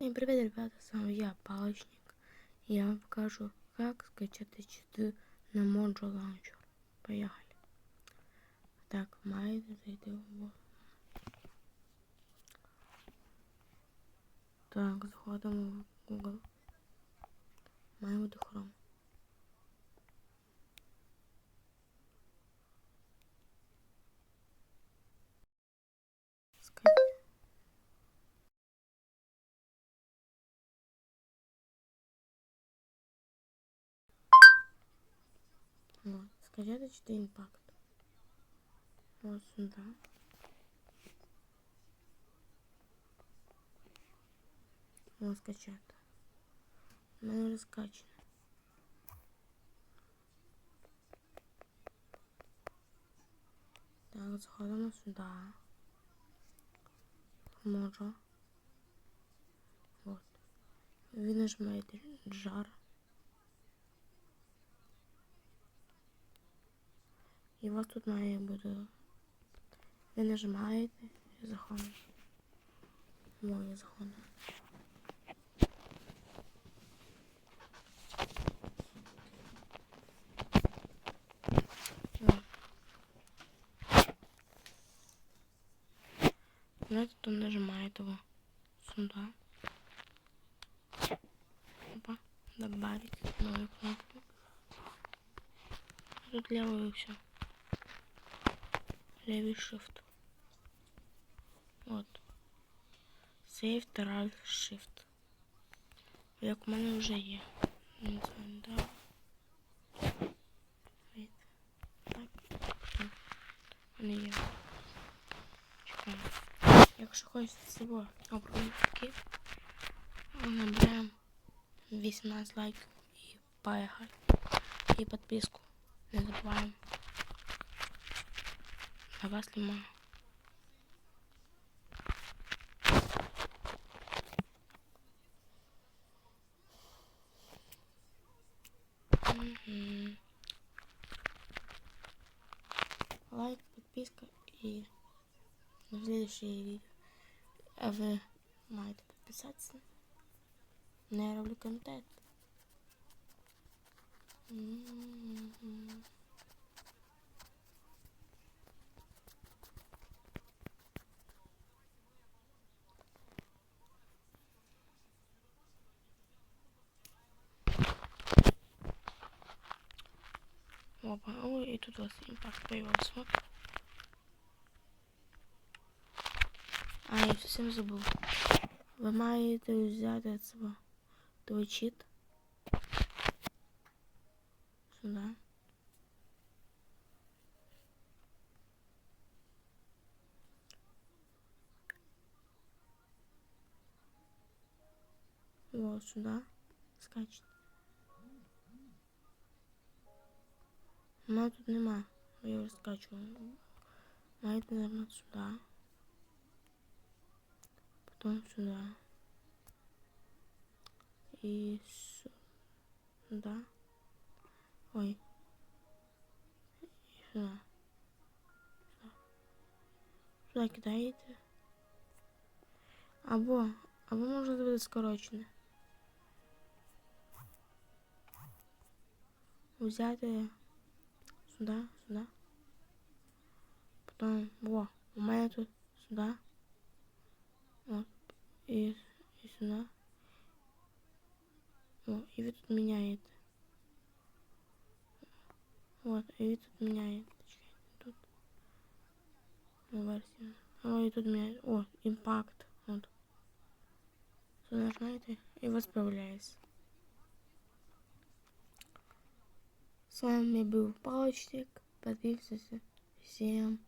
Всем привет, ребята, с вами я, Палочник. Я вам покажу, как скачать читы на Mojo Launcher. Поехали. Так, май зайти в... Так, заходимо в Google. Маємо до Chrome. Скачать. Вот, скачать 4 импакт. Вот сюда. Вот скачати. У мене вже скачано. Так, заходимо сюди. Можу. Вот. Ви нажимаєте жар. І у вас тут має бути. Ви нажимаєте і заходите. Моє заходить. Знаете, тут нажимает его сюда. Опа, добавить новую кнопку. Тут левую все. Левый shift. Вот. Save Alt Shift. Як у мене вже є. Не знаю, да. Wait. Так. Так. У мене є. Чекаємо. Якщо хочете себе обробити, набираємо 18 лайків і поехали. І підписку не забуваємо. На вас немає. Мгм. Лайк, подписка и на следующее видео. А ви маєте підписатися. Не роблю контент. Мгм. Опа, ой, и тут у вас импакт появился. Вот. А, я совсем забыл. Ви маєте взяти цього той чит. Сюди. Вот сюда. Скачет. Ну тут нема. Я його скачувала. Маєте нажимати сюди. Потом сюда. И сюда. Ой. И сюда. Сюда, сюда кидаєте. Або, або можна зробити скорочене. Взяти сюди, сюди. Потім, во, у мене тут сюди. От. І, і сюди. О, і ви тут міняєте. Вот, і ви тут міняєте. Чекайте, тут. Версія. О, і тут міняєте. О, імпакт. От. Сюди нажимаєте і вас справляється. С вами был Палочник. Подписывайся. Всем